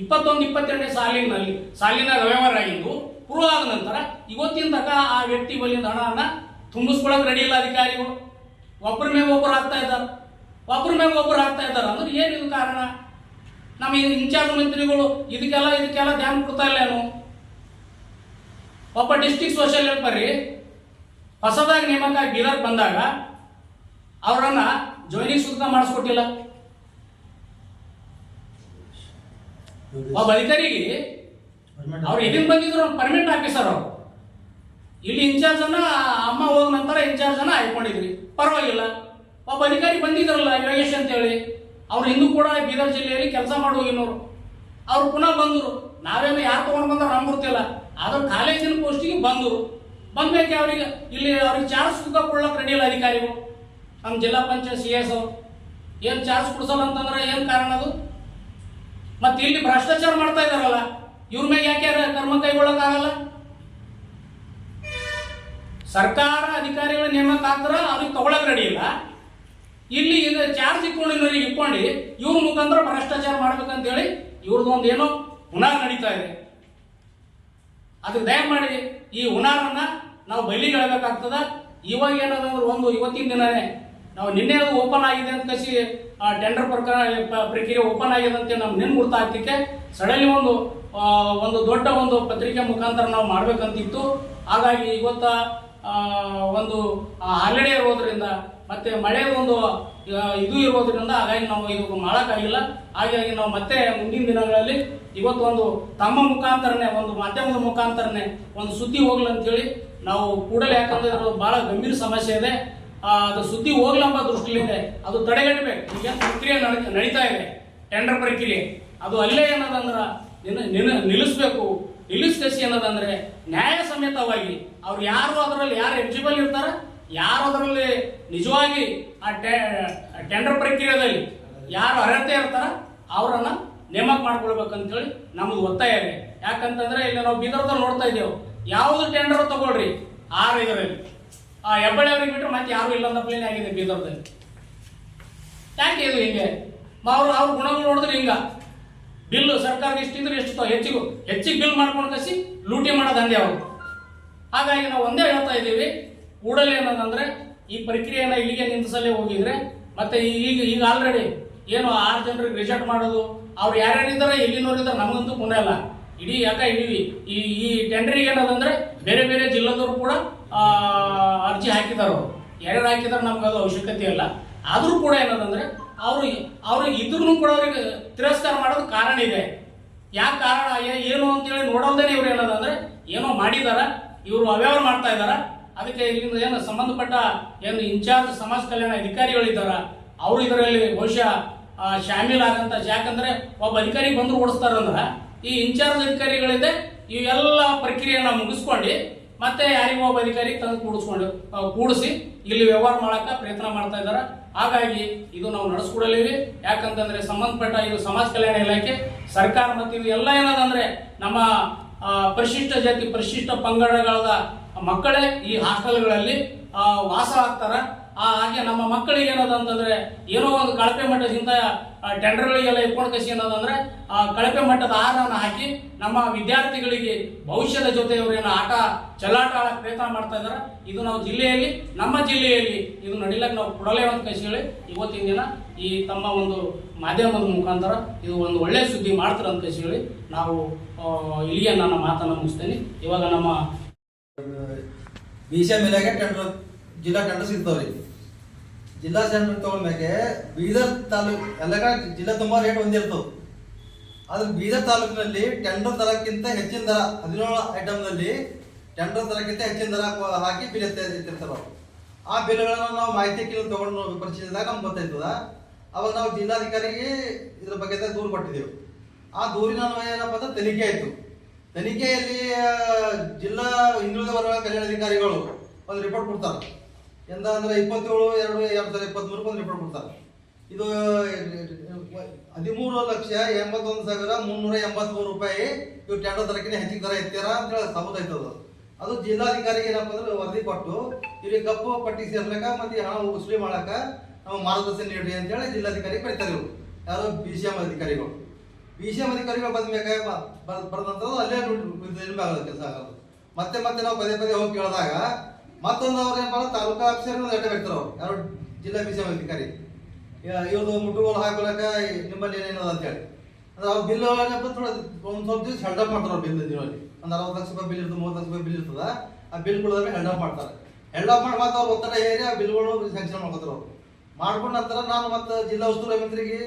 [SPEAKER 1] ಇಪ್ಪತ್ತೊಂದು, ಇಪ್ಪತ್ತೆರಡನೇ ಸಾಲಿನಲ್ಲಿ ಸಾಲಿನ ವ್ಯವಹಾರ ಆಗಿದ್ದು ಪ್ರೂವ್ ಆದ ನಂತರ ಇವತ್ತಿನ ತನಕ ಆ ವ್ಯಕ್ತಿ ಬಳಿಯಿಂದ ಹಣವನ್ನ ತುಂಬಿಸ್ಕೊಳಕ್ ರೆಡಿ ಇಲ್ಲ ಅಧಿಕಾರಿಗಳು. ಒಬ್ಬರ ಮೇಲೆ ಒಬ್ಬರು ಹಾಕ್ತಾ ಇದ್ದಾರೆ. ಒಬ್ಬರ ಮೇಲೆ ಒಬ್ಬರು ಹಾಕ್ತಾ ಇದ್ದಾರೆ. ಅಂದ್ರೆ ಏನಿದು ಕಾರಣ? ನಮ್ಮ ಇನ್ಚಾರ್ಜ್ ಮಂತ್ರಿಗಳು ಇದಕ್ಕೆಲ್ಲ ಇದಕ್ಕೆಲ್ಲ ಧ್ಯಾನ ಕೊಡ್ತಾ ಇಲ್ಲ ಏನು? ಒಬ್ಬ ಡಿಸ್ಟಿಕ್ ಸೋಷಿಯಲ್ ವೆಲ್ಫೇರ್ ರೀ ಹೊಸದಾಗಿ ನೇಮಕ ಬೀದರ್ ಬಂದಾಗ ಅವರನ್ನ ಜಾಯ್ನಿಂಗ್ ಸುತ್ತ ಮಾಡಿಸ್ಕೊಟ್ಟಿಲ್ಲ. ಒಬ್ಬ ಅಧಿಕಾರಿಗೆ ಅವ್ರು ಇದನ್ ಬಂದಿದ್ರು ಪರ್ಮನೆಂಟ್ ಆಫೀಸರ್ ಅವರು. ಇಲ್ಲಿ ಇನ್ಚಾರ್ಜ್ ಅನ್ನ ಅಮ್ಮ ಹೋದ ನಂತರ ಇನ್ಚಾರ್ಜ್ ಅನ್ನ ಆಯ್ಕೊಂಡಿದ್ರಿ ಪರವಾಗಿಲ್ಲ. ಒಬ್ಬ ಅಧಿಕಾರಿ ಬಂದಿದ್ರಲ್ಲ ಯೋಗೇಶ್ ಅಂತ ಹೇಳಿ ಅವ್ರು ಇನ್ನೂ ಕೂಡ ಬೀದರ್ ಜಿಲ್ಲೆಯಲ್ಲಿ ಕೆಲಸ ಮಾಡೋಗಿನವರು ಅವ್ರು ಪುನಃ ಬಂದರು. ನಾವೇನು ಯಾರು ತಗೊಂಡು ಬಂದ್ರೆ ನಮ್ಗೆ ಗೊತ್ತಿಲ್ಲ. ಆದ್ರೆ ಕಾಲೇಜಿನ ಪೋಸ್ಟಿಗೆ ಬಂದರು. ಬಂದ್ಮೇಲೆ ಅವ್ರಿಗೆ ಇಲ್ಲಿ ಅವ್ರಿಗೆ ಚಾರ್ಜ್ ಸುಖ ಕೊಡ್ಲಕ್ಕೆ ರೆಡಿ ಇಲ್ಲ ಅಧಿಕಾರಿಗಳು. ನಮ್ಮ ಜಿಲ್ಲಾ ಪಂಚಾಯತ್ ಸಿ ಎಸ್ ಏನು ಚಾರ್ಜ್ ಕೊಡ್ಸಲ್ಲ ಅಂತಂದ್ರೆ ಏನು ಕಾರಣ ಅದು? ಮತ್ತೆ ಇಲ್ಲಿ ಭ್ರಷ್ಟಾಚಾರ ಮಾಡ್ತಾ ಇದಾರಲ್ಲ ಇವ್ರ ಮೇಲೆ ಯಾಕೆ ಕ್ರಮ ಕೈಗೊಳ್ಳಕ್ಕಾಗಲ್ಲ? ಸರ್ಕಾರ ಅಧಿಕಾರಿಗಳ ನೇಮಕ ಆದ್ರ ಅವ್ರಿಗೆ ತಗೊಳಕ್ ರೆಡಿ ಇಲ್ಲ. ಇಲ್ಲಿ ಇದು ಚಾರ್ಜ್ ಇಟ್ಕೊಂಡಿರೋರಿಗೆ ಇಟ್ಕೊಂಡು ಇವ್ರ ಮುಖಾಂತರ ಭ್ರಷ್ಟಾಚಾರ ಮಾಡ್ಬೇಕಂತ ಹೇಳಿ ಇವ್ರದ್ದು ಒಂದು ಏನೋ ಹುನಾರ್ ನಡೀತಾ ಇದೆ. ಅದಕ್ಕೆ ದಯಮಾಡಿ ಈ ಹುನಾರನ್ನ ನಾವು ಬಯಲಿಗೆಳಬೇಕಾಗ್ತದ ಇವಾಗ ಏನಾದ್ರೂ ಒಂದು ಇವತ್ತಿನ ದಿನನೇ ನಾವು ನಿನ್ನೆ ಅದು ಓಪನ್ ಆಗಿದೆ ಅಂತ ಕಸಿ ಟೆಂಡರ್ ಪ್ರಕಾರ ಪ್ರಕ್ರಿಯೆ ಓಪನ್ ಆಗಿದೆ ಅಂತ ನಾವು ನೆನ್ ಗುರ್ತಾ ಹಾಕ್ಲಿಕ್ಕೆ ಸಡನ್ಲಿ ಒಂದು ಒಂದು ದೊಡ್ಡ ಒಂದು ಪತ್ರಿಕೆ ಮುಖಾಂತರ ನಾವು ಮಾಡ್ಬೇಕಂತಿತ್ತು. ಹಾಗಾಗಿ ಇವತ್ತ ಒಂದು ಹಾಲಿಡೇ ಇರೋದ್ರಿಂದ ಮತ್ತೆ ಮಳೆ ಒಂದು ಇದು ಇರೋದ್ರಿಂದ ಹಾಗಾಗಿ ನಾವು ಇದು ಮಾಡೋಕ್ಕಾಗಿಲ್ಲ. ಹಾಗಾಗಿ ನಾವು ಮತ್ತೆ ಮುಂದಿನ ದಿನಗಳಲ್ಲಿ ಇವತ್ತು ಒಂದು ತಮ್ಮ ಮುಖಾಂತರನೇ, ಒಂದು ಮಾಧ್ಯಮದ ಮುಖಾಂತರನೇ ಒಂದು ಸುದ್ದಿ ಹೋಗ್ಲಿ ಅಂತೇಳಿ ನಾವು ಕೂಡಲೇ, ಯಾಕಂದ್ರೆ ಬಹಳ ಗಂಭೀರ ಸಮಸ್ಯೆ ಇದೆ. ಅದು ಸುದ್ದಿ ಹೋಗ್ಲಂಬ ದೃಷ್ಟಿಯಿಂದ ಅದು ತಡೆಗಟ್ಟಬೇಕು. ಈಗ ಪ್ರಕ್ರಿಯೆ ನಡೆ- ನಡೀತಾ ಇದೆ. ಟೆಂಡರ್ ಪ್ರಕ್ರಿಯೆ. ಅದು ಅಲ್ಲೇ ಏನದಂದ್ರ ನಿಲ್ಲಿಸ್ಬೇಕು. ನಿಲ್ಲಿಸ್ಕಸಿ ಅನ್ನೋದಂದ್ರೆ ನ್ಯಾಯ ಸಮೇತವಾಗಿ ಅವ್ರು ಯಾರು ಅದರಲ್ಲಿ ಯಾರು ಎಲಿಜಿಬಲ್ ಇರ್ತಾರ, ಯಾರು ಅದರಲ್ಲಿ ನಿಜವಾಗಿ ಆ ಟೆಂಡರ್ ಪ್ರಕ್ರಿಯೆಯಲ್ಲಿ ಯಾರು ಅರ್ಹತೆ ಇರ್ತಾರ, ಅವರನ್ನ ನೇಮಕ ಮಾಡ್ಕೊಳ್ಬೇಕಂತೇಳಿ ನಮ್ದು ಒತ್ತಾಯ ಇದೆ. ಯಾಕಂತಂದ್ರೆ ಇಲ್ಲಿ ನಾವು ಬೀದರ್ದಲ್ಲಿ ನೋಡ್ತಾ ಇದ್ದೇವೆ. ಯಾವ್ದು ಟೆಂಡರ್ ತಗೊಳ್ರಿ, ಆರು ಇದರಲ್ಲಿ. ಆ ಹೆಬ್ಬಳ್ಳಿ ಅವ್ರಿಗೆ ಬಿಟ್ಟರೆ ಮತ್ತೆ ಯಾರು ಇಲ್ಲ ಅಂತ ಪ್ಲೇನ್ ಆಗಿದೆ ಬೀದರ್ದಲ್ಲಿ. ಯಾಕೆ ಇದು ಹಿಂಗೆ? ಅವ್ರು, ಅವ್ರ ಗುಣಗಳು ನೋಡಿದ್ರೆ ಹಿಂಗ. ಬಿಲ್ ಸರ್ಕಾರ ಇಷ್ಟಿದ್ರೆ ಎಷ್ಟು ಹೆಚ್ಚಿಗೆ. ಹೆಚ್ಚಿಗೆ ಬಿಲ್ ಮಾಡ್ಕೊಂಡು ಕಸಿ ಲೂಟಿ ಮಾಡೋದು ಅಂದೆ ಅವರು. ಹಾಗಾಗಿ ನಾವು ಒಂದೇ ಹೇಳ್ತಾ ಇದ್ದೀವಿ, ಕೂಡಲೇ ಏನದಂದ್ರೆ ಈ ಪ್ರಕ್ರಿಯೆನ ಇಲ್ಲಿಗೆ ನಿಂತಿಸಲೇ ಹೋಗಿದ್ರೆ, ಮತ್ತೆ ಈಗ ಈಗ ಆಲ್ರೆಡಿ ಏನು ಆರು ಜನರಿಗೆ ರಿಜೆಕ್ಟ್ ಮಾಡೋದು, ಅವ್ರು ಯಾರ್ಯಾರಿದ್ದಾರೆ, ಎಲ್ಲಿನವರಿದ್ದಾರೆ ನಮಗಂತೂ ಪುಣ್ಯ ಅಲ್ಲ. ಇಡೀ ಯಾಕ ಇಡೀ ಈ ಈ ಟೆಂಡರಿಗೆ ಏನದಂದ್ರೆ ಬೇರೆ ಬೇರೆ ಜಿಲ್ಲೆದವರು ಕೂಡ ಅರ್ಜಿ ಹಾಕಿದ್ದಾರೆ ಅವ್ರು. ಯಾರ್ಯಾರು ಹಾಕಿದಾರೆ ನಮ್ಗೆ ಅದು ಅವಶ್ಯಕತೆ ಇಲ್ಲ. ಆದರೂ ಕೂಡ ಏನದಂದ್ರೆ ಅವ್ರಿಗೆ ಅವ್ರಿಗೆ ಇದ್ರೂ ಕೂಡ ಅವ್ರಿಗೆ ತಿರಸ್ಕಾರ ಮಾಡೋದು ಕಾರಣ ಇದೆ. ಯಾಕೆ ಕಾರಣ? ಏನು ಅಂತೇಳಿ ನೋಡೋದೇನೆ ಇವ್ರು ಹೇಳೋದಂದ್ರೆ ಏನೋ ಮಾಡಿದಾರ, ಇವರು ಅವ್ಯವಹಾರ ಮಾಡ್ತಾ ಇದಾರ. ಅದಕ್ಕೆ ಇಲ್ಲಿಂದ ಏನು ಸಂಬಂಧಪಟ್ಟ ಏನು ಇನ್ಚಾರ್ಜ್ ಸಮಾಜ ಕಲ್ಯಾಣ ಅಧಿಕಾರಿಗಳಿದ್ದಾರ, ಅವರು ಇದರಲ್ಲಿ ಬಹುಶಃ ಶಾಮೀಲ್ ಆದಂತ ಯಾಕಂದ್ರೆ ಒಬ್ಬ ಅಧಿಕಾರಿ ಬಂದು ಓಡಿಸ್ತಾರಂದ್ರ ಈ ಇನ್ಚಾರ್ಜ್ ಅಧಿಕಾರಿಗಳಿದೆ ಇವೆಲ್ಲ ಪ್ರಕ್ರಿಯೆನ ಮುಗಿಸ್ಕೊಂಡು ಮತ್ತೆ ಯಾರಿಗೋ ಒಬ್ಬ ಅಧಿಕಾರಿ ತಂದು ಕೂಡಿಸ್ಕೊಂಡು ಕೂಡಿಸಿ ಇಲ್ಲಿ ವ್ಯವಹಾರ ಮಾಡಕ್ಕೆ ಪ್ರಯತ್ನ ಮಾಡ್ತಾ ಇದ್ದಾರೆ ಹಾಗಾಗಿ ಇದು ನಾವು ನಡೆಸ್ಕೊಡಲಿವಿ ಯಾಕಂತಂದ್ರೆ ಸಂಬಂಧಪಟ್ಟ ಇದು ಸಮಾಜ ಕಲ್ಯಾಣ ಇಲಾಖೆ, ಸರ್ಕಾರ ಮತ್ತು ಇದು ಎಲ್ಲ ಏನದಂದ್ರೆ ನಮ್ಮ ಪರಿಶಿಷ್ಟ ಜಾತಿ, ಪರಿಶಿಷ್ಟ ಪಂಗಡಗಳ ಮಕ್ಕಳೇ ಈ ಹಾಸ್ಟೆಲ್ಗಳಲ್ಲಿ ವಾಸ ಆಗ್ತಾರ. ಆ, ಹಾಗೆ ನಮ್ಮ ಮಕ್ಕಳಿಗೆ ಏನದ ಅಂತಂದ್ರೆ ಏನೋ ಒಂದು ಕಳಪೆ ಮಟ್ಟದಿಂದ ಟೆಂಡರ್ಗಳಿಗೆಲ್ಲ ಇಟ್ಕೊಂಡು ಕಸಿ ಏನದಂದ್ರೆ ಆ ಕಳಪೆ ಮಟ್ಟದ ಆಹಾರವನ್ನು ಹಾಕಿ ನಮ್ಮ ವಿದ್ಯಾರ್ಥಿಗಳಿಗೆ ಭವಿಷ್ಯದ ಜೊತೆ ಇವರೇನು ಆಟ ಚಲಾಟ ಆಡಕ್ಕೆ ಪ್ರಯತ್ನ ಮಾಡ್ತಾ ಇದಾರೆ. ಇದು ನಾವು ಜಿಲ್ಲೆಯಲ್ಲಿ ನಮ್ಮ ಜಿಲ್ಲೆಯಲ್ಲಿ ಇದು ನಡಿಲಕ್ಕೆ ನಾವು ಕೊಡಲೇ ಅಂತ ಕಸಿ ಹೇಳಿ ಇವತ್ತಿನ ದಿನ ಈ ತಮ್ಮ ಒಂದು ಮಾಧ್ಯಮದ ಮುಖಾಂತರ ಇದು ಒಂದು ಒಳ್ಳೆ ಸುದ್ದಿ ಮಾಡ್ತಾರೆ ಅಂತ ಕಸಿ ಹೇಳಿ ನಾವು ಇಲ್ಲಿಯ ನನ್ನ ಮಾತನ್ನು ಮುಗಿಸ್ತೇನೆ. ಇವಾಗ ನಮ್ಮ
[SPEAKER 2] ಇಲಾಖೆ ಟೆಂಡರ್ ಜಿಲ್ಲಾ ಟೆಂಡರ್ ಸಿಗ್ತಾವ್ರಿ. ಜಿಲ್ಲಾ ಟೆಂಡರ್ ತಗೊಂಡ್ಮೇಲೆ ಬೀದರ್ ತಾಲೂಕು ಎಲ್ಲ ಜಿಲ್ಲಾ ತುಂಬಾ ರೇಟ್ ಹೊಂದಿರ್ತವೆ ಆದ್ರೆ ಬೀದರ್ ತಾಲೂಕಿನಲ್ಲಿ ಟೆಂಡರ್ ದರಕ್ಕಿಂತ ಹೆಚ್ಚಿನ ದರ, ಹದಿನೇಳು ಐಟಮ್ನಲ್ಲಿ ಟೆಂಡರ್ ದರಕ್ಕಿಂತ ಹೆಚ್ಚಿನ ದರ ಹಾಕಿ ಬಿಲ್ ಎತ್ತಿರ್ತಾರೆ. ಆ ಬಿಲ್ಗಳನ್ನ ನಾವು ಮಾಹಿತಿ ಕೇಳಿ ತಗೊಂಡು ಪರಿಶೀಲಿಸಿದಾಗ ನಮ್ಗೆ ಗೊತ್ತಾಯ್ತದ. ಅವಾಗ ನಾವು ಜಿಲ್ಲಾಧಿಕಾರಿಗೆ ಇದ್ರ ಬಗ್ಗೆ ದೂರು ಕೊಟ್ಟಿದ್ದೆವು ಆ ದೂರಿನ ಅನ್ವಯ ಏನಪ್ಪ ಅಂದ್ರೆ ತನಿಖೆ ಆಯ್ತು. ತನಿಖೆಯಲ್ಲಿ ಜಿಲ್ಲಾ ಹಿಂದುಳಿದ ವರ್ಗ ಕಲ್ಯಾಣಾಧಿಕಾರಿಗಳು ಒಂದು ರಿಪೋರ್ಟ್ ಕೊಡ್ತಾರೆ. ಎಂದ ಅಂದ್ರೆ ಇಪ್ಪತ್ತೇಳು ಎರಡು ಎರಡು ಸಾವಿರದ ಇಪ್ಪತ್ತ್ಮೂರು ಒಂದು ರಿಪೋರ್ಟ್ ಕೊಡ್ತಾರೆ ಇದು ಹದಿಮೂರು ಲಕ್ಷ ಎಂಬತ್ತೊಂದು ಸಾವಿರ ಮುನ್ನೂರ ಎಂಬತ್ಮೂರು ರೂಪಾಯಿ ಇವು ಟೆಂಡರ್ ದರಕ್ಕಿಂತ ಹೆಚ್ಚಿಗೆ ದರ ಎತ್ತೀರ ಅಂತ ಹೇಳಿ ಸಾಬೂತಾಯ್ತದ ಅದು ಜಿಲ್ಲಾಧಿಕಾರಿಗೆ ಏನಪ್ಪ ಅಂದ್ರೆ ವರದಿ ಕೊಟ್ಟು ಇಲ್ಲಿ ಕಪ್ಪು ಪಟ್ಟಿ ಸೇರ್ಲಕ ಮತ್ತೆ ಹಣ ವಸೂಲಿ ಮಾಡಕ ನಾವು ಮಾರ್ಗದರ್ಶನ ನೀಡ್ರಿ ಅಂತೇಳಿ ಜಿಲ್ಲಾಧಿಕಾರಿ ಕರೀತಾರೆ ಇವರು ಯಾರು ಬಿ ಸಿ ಎಂ ಅಧಿಕಾರಿಗಳು ಬಿ ಸಿ ಎಂ ಅಧಿಕಾರಿಗಳು ಬಂದ್ಬೇಕಾಗ ಬರೆದಂಥದ್ದು ಅಲ್ಲೇ ಕೆಲಸ ಆಗೋದು ಮತ್ತೆ ಮತ್ತೆ ನಾವು ಪದೇ ಪದೇ ಹೋಗಿ ಕೇಳಿದಾಗ ಮತ್ತೊಂದು ಅವ್ರು ಏನಪ್ಪ ಅಂದ್ರೆ ತಾಲೂಕಾ ಆಫೀಸರ್ ಲೆಟರ್ ಇರ್ತಾರೆ ಅವ್ರು. ಯಾರು ಜಿಲ್ಲಾ ಬಿ ಸಿ ಎಂ ಅಧಿಕಾರಿ ಇವ್ರದ್ದು ಮುಟ್ಟುಗೋಲು ಹಾಕೊಳಕ ನಿಮ್ಮಲ್ಲಿ ಏನೇನದ ಅಂತೇಳಿ. ಅಂದ್ರೆ ಅವ್ರ ಬಿಲ್ ಏನಪ್ಪ ಒಂದು ಸ್ವಲ್ಪ ದಿವಸ ಹೆಲ್ಡ್ ಅಪ್ ಮಾಡ್ತಾರೆ ಬಿಲ್ ದಿನದಲ್ಲಿ. ಒಂದು ಅರವತ್ತು ಲಕ್ಷ ರೂಪಾಯಿ ಬಿಲ್ ಇರ್ತದೆ, ಮೂವತ್ತು ಲಕ್ಷ ರೂಪಾಯಿ ಬಿಲ್ ಇರ್ತದ, ಆ ಬಿಲ್ ಕೊಡೋದ್ರೆ ಹೆಲ್ಡ್ ಅಪ್ ಮಾಡ್ತಾರೆ. ಹೆಲ್ಡ್ ಅಪ್ ಮಾಡಿ ಮತ್ತೆ ಅವ್ರು ಒತ್ತಡ ಏರಿ ಆ ಬಿಲ್ಗಳು ಸ್ಯಾಂಕ್ಷನ್ ಮಾಡ್ಕೊತಾರೆ ಅವರು. ಮಾಡ್ಕೊಂಡ ನಂತರ ನಾನು ಮತ್ತೆ ಜಿಲ್ಲಾ ಉಸ್ತುವಾರಿ ಮಂತ್ರಿಗೆ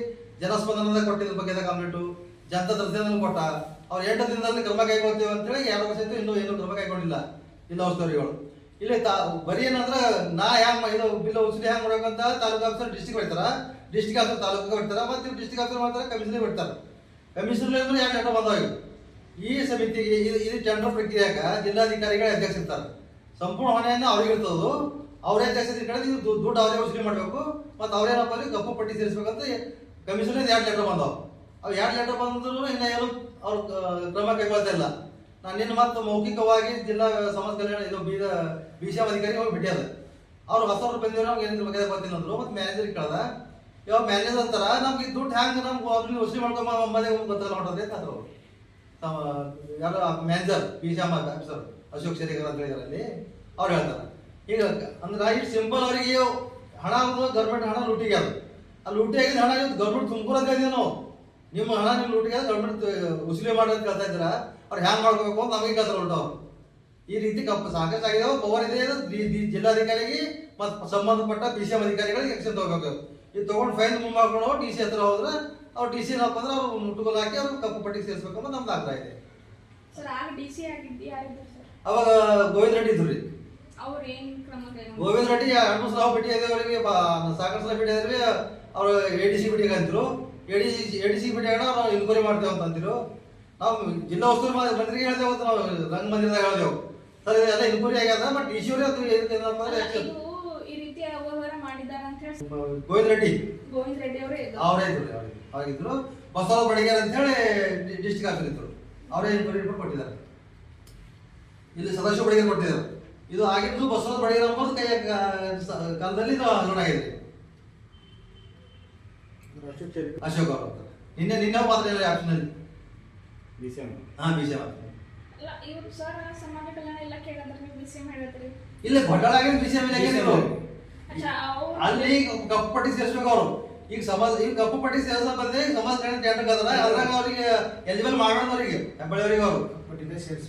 [SPEAKER 2] ಜನಸ್ಪಂದನದ ಕೊಟ್ಟಿದ್ದ ಬಗ್ಗೆ ಕಂಪ್ಲೇಂಟು ಜನತಾ ದರ್ಶನ ಕೊಟ್ಟ, ಅವ್ರು ಎಂಟು ದಿನದಲ್ಲಿ ಕ್ರಮ ಕೈಗೊಳ್ತೇವೆ ಅಂತೇಳಿ ಎರಡು ವರ್ಷ ಇನ್ನೂ ಏನು ಕ್ರಮ ಕೈಗೊಂಡಿಲ್ಲ ಜಿಲ್ಲಾ ಉಸ್ತುವಾರಿಗಳು. ಇಲ್ಲಿ, ತಾ, ಬರೀ ಏನಂದ್ರೆ ನಾ ಹ್ಯಾಂಗ್ ಇದು ಬಿಲ್ ಉಸಿರಿ ಹ್ಯಾಂಗ್ ಮಾಡ್ಬೇಕಂತ ತಾಲೂಕು ಆಫೀಸರ್ ಡಿಸ್ಟಿಕ್ ಬಿಡ್ತಾರ ಡಿಸ್ಟಿಕ್ ಆಫೀಸರ್ ತಾಲೂಕಿಗೆ ಬಿಡ್ತಾರ ಮತ್ತೆ ಡಿಸ್ಟಿಕ್ ಆಫೀಸರ್ ಮಾಡ್ತಾರೆ ಕಮಿಷನರ್ ಬಿಡ್ತಾರ ಕಮಿಷನರ್ ಅಂದ್ರೆ ಎರಡು ಟೆಂಡರ್ ಬಂದಾಗ ಈ ಸಮಿತಿಗೆ ಇದು ಇದು ಟೆಂಡರ್ ಪ್ರಕ್ರಿಯೆಯಾಗ ಜಿಲ್ಲಾಧಿಕಾರಿಗಳ ಅಧ್ಯಕ್ಷ ಇರ್ತಾರೆ. ಸಂಪೂರ್ಣ ಹೊಣೆಯನ್ನು ಅವ್ರಿಗೆ ಇರ್ತದ್ದು. ಅವರೇ ಅಧ್ಯಕ್ಷ ನೀವು ದುಡ್ಡು ಅವರೇ ವಸೂಲಿ ಮಾಡಬೇಕು. ಮತ್ತು ಅವ್ರೇನಪ್ಪ ಅಲ್ಲಿ ಕಪ್ಪು ಪಟ್ಟಿ ಸೇರಿಸ್ಬೇಕಂತ ಕಮಿಷನರ್ ಎರಡು ಲೆಟರ್ ಬಂದವು. ಅವ್ರು ಎರಡು ಲೆಟರ್ ಬಂದ್ರು ಇನ್ನ ಏನು ಅವ್ರು ಕ್ರಮ ಕೈಗೊಳ್ತಾ ಇಲ್ಲ. ನಾನು ನಿನ್ನ ಮತ್ತೆ ಮೌಖಿಕವಾಗಿ ಜಿಲ್ಲಾ ಸಮಾಜ ಕಲ್ಯಾಣ ಇದು ಬೀದ ಬಿಸಿಎಂ ಅಧಿಕಾರಿ ಹೋಗಿ ಭೇಟಿಯಾದ ಅವ್ರು ಹೊಸ ಬಂದಿರೋ ನಮ್ಗೆ ಏನಿದ್ರ ಬಗ್ಗೆ ಗೊತ್ತಿಲ್ಲ ಅಂದ್ರು. ಮತ್ತೆ ಮ್ಯಾನೇಜರ್ ಕೇಳ್ದ ಇವಾಗ ಮ್ಯಾನೇಜರ್ ಅಂತಾರ, ನಮ್ಗೆ ಈ ದುಡ್ಡು ಹ್ಯಾಂಗ ನಮ್ಗೆ ಅವ್ರಿಗೆ ವಸೂಲಿ ಮಾಡ್ಕೊಂಬ ಮನೆ ಗೊತ್ತಾಗಲ್ಲ ಹೊಂಟದ್ರಿ ಅಂತ ಅಂದ್ರು ಯಾರು manager B C officer Ashok Sherikar ಅಂತ ಇದರಲ್ಲಿ ಅವ್ರು ಹೇಳ್ತಾರೆ. ಈಗ ಅಂದ್ರೆ ಇಷ್ಟು ಸಿಂಪಲ್ ಅವರಿಗೆ ಹಣ ಗೌರ್ಮೆಂಟ್ ಹಣ ಲೂಟಿಗೆ ಅದು. ಆ ಲುಟ್ಟಿ ಆಗಿದ ಹಣ ಗೌರ್ಮೆಂಟ್ ತುಂಬ್ಕೊಳಕ್ಕೆ ಇದೀವಿ ನಾವು. ನಿಮ್ಮ ಹಣ ನಿಮ್ಮ ಲೂಟಿಗೆ ಗೌರ್ಮೆಂಟ್ ಉಸಿಲಿ ಅಂತ ಕೇಳ್ತಾ ಇದ್ದೀರ? ಅವ್ರು ಹ್ಯಾಂಗ್ ಮಾಡ್ಕೋಬೇಕು ಅಂತ ನಮಗೆ ಕೆಲಸ ಉಲ್ಟಾ ಅವ್ರು ಈ ರೀತಿ ಕಪ್ಪ ಸಾಕಷ್ಟು ಆಗಿದೆ ಪವರ್ ಇದೆ ಜಿಲ್ಲಾಧಿಕಾರಿಗೆ ಮತ್ತು ಸಂಬಂಧಪಟ್ಟ ಪಿ ಸಿ ಎಂ ಅಧಿಕಾರಿಗಳಿಗೆ ಎಕ್ಷನ್ ತಗೋಬೇಕು. ಇದು ತಗೊಂಡು ಫೈನ್ ಮೂವ್ ಮಾಡ್ಕೊಂಡು ಡಿ ಸಿ ಹತ್ರ ಹೋದ್ರೆ ಅವ್ರು ಡಿ ಸಿ ಏನಪ್ಪ ಅಂದ್ರೆ ಅವ್ರು ಮುಟ್ಟುಗೋಲು ಹಾಕಿ ಅವ್ರು ಕಪ್ಪು ಪಟ್ಟಿಗೆ ಅಂತ ನಮ್ದು ಆಗ್ತಾ ಇದೆ. ಅವಾಗ ಗೋವಿಂದ ರೆಡ್ಡಿ ಇದ್ರು ರೀ? ಗೋವಿಂದ ರೆಡ್ಡಿ ಎರಡು ಮೂರು ಸಲ ಭೇಟಿ ಆದವರಿಗೆ ಸಾಕಷ್ಟು ಸಲ ಭೇಟಿ ಆದ್ರೆ ಅವ್ರು ಎ ಡಿ ಸಿ ಭೇಟಿಗೆ ಅಂತಿರು A D C A D C ಭೇಟಿ ಆಗ ಇನ್ಕ್ವೈರಿ ಮಾಡ್ತೇವೆ ಅಂತ ಅಂತಿರು ನಾವು ಜಿಲ್ಲಾ ಉಸ್ತುವಾರಿ ಮಂತ್ರಿಗೆ ಹೇಳ್ತೇವೆ ಅಂತ ನಾವು ರಂಗ ಮಂದಿರದಾಗ ಹೇಳ್ದೆವು ಸರ್ ಇದೆಲ್ಲ ಇನ್ಪುರಿ ಆಗ್ಯದ ಬಟ್ ಟಿಶಿಯವರೆ ಏನು ಅದು ಏನಕ್ಕೆ ಏನಪ್ಪ ಅಂದ್ರೆ
[SPEAKER 3] ಅಲ್ಲ, ಈ ರೀತಿ ಅವ್ಯವಹಾರ ಮಾಡಿದ್ದಾರೆ ಅಂತ ಹೇಳಿ
[SPEAKER 2] ಗೋವಿಂದ ರೆಡ್ಡಿ.
[SPEAKER 3] ಗೋವಿಂದ ರೆಡ್ಡಿ ಅವರೇ
[SPEAKER 2] ಅವರೇ ಇದ್ರು ರೀ ಅವ್ರಿಗೆ. ಅವಾಗಿದ್ರು ಬಸವ ಬಡಿಗೇರ್ ಅಂತ ಹೇಳಿ ಡಿಸ್ಟಿಕ್ ಆಫೀಸರ್ ಇದ್ರು. ಅವರೇ ಇನ್ಕ್ವೈರಿ ರಿಪೋರ್ಟ್ ಕೊಟ್ಟಿದ್ದಾರೆ. ಇಲ್ಲಿ ಸದಾಶಿವ ಬಡಿಗೇರ್ ಕೊಟ್ಟಿದ್ದಾರೆ. ಇದು ಆಗಿದ್ದು ಬಸವ ಬಡಿಗೇರ್ ಅಂಬೋದು ಕೈ ಕಾಲದಲ್ಲಿ ಇದು ಆಗಿದೆ.
[SPEAKER 4] ಅಶೋಕ್
[SPEAKER 2] ಅವರು ನಿನ್ನೆ ನಿನ್ನೆ ಮಾತ್ರ ಆಪ್ಷನ್ ಆಪ್ಷನಲ್ಲಿ
[SPEAKER 4] ಬಿ ಸಿ ಎಂ
[SPEAKER 2] ಹಾ ಮಾತ್ರ
[SPEAKER 3] ಅಲ್ಲ. ಇವ್ರು ಸರ್ ಸಮಾಜ ಕಲ್ಯಾಣ ಇಲಾಖೆ ಅಂದ್ರೆ ನೀವು
[SPEAKER 2] ಇಲ್ಲ ಇಲ್ಲ
[SPEAKER 3] ಅಚ್ಚಾ ಅವ್ರು
[SPEAKER 2] ಅಲ್ಲಿ ಕಪ್ಪು ಪಟ್ಟಿ ಸೇರಿಸ್ಬೇಕು ಅವರು. ಈಗ ಸಮಾಜ ಈಗ ಕಪ್ಪು ಪಟ್ಟಿ ಸೇರಿಸ ಬಂದ್ರೆ ಸಮಾಜ ಕಲ್ಯಾಣ ಟೆಂಡರ್ ಅದಲ್ಲ ಅದ್ರಾಗ ಅವರಿಗೆ ಎಲಿಜಿಬಲ್ ಮಾಡೋಣ ಅವರಿಗೆ ಹೆಬ್ಬಳ್ಳಿಯವರಿಗೆ ಅವರು.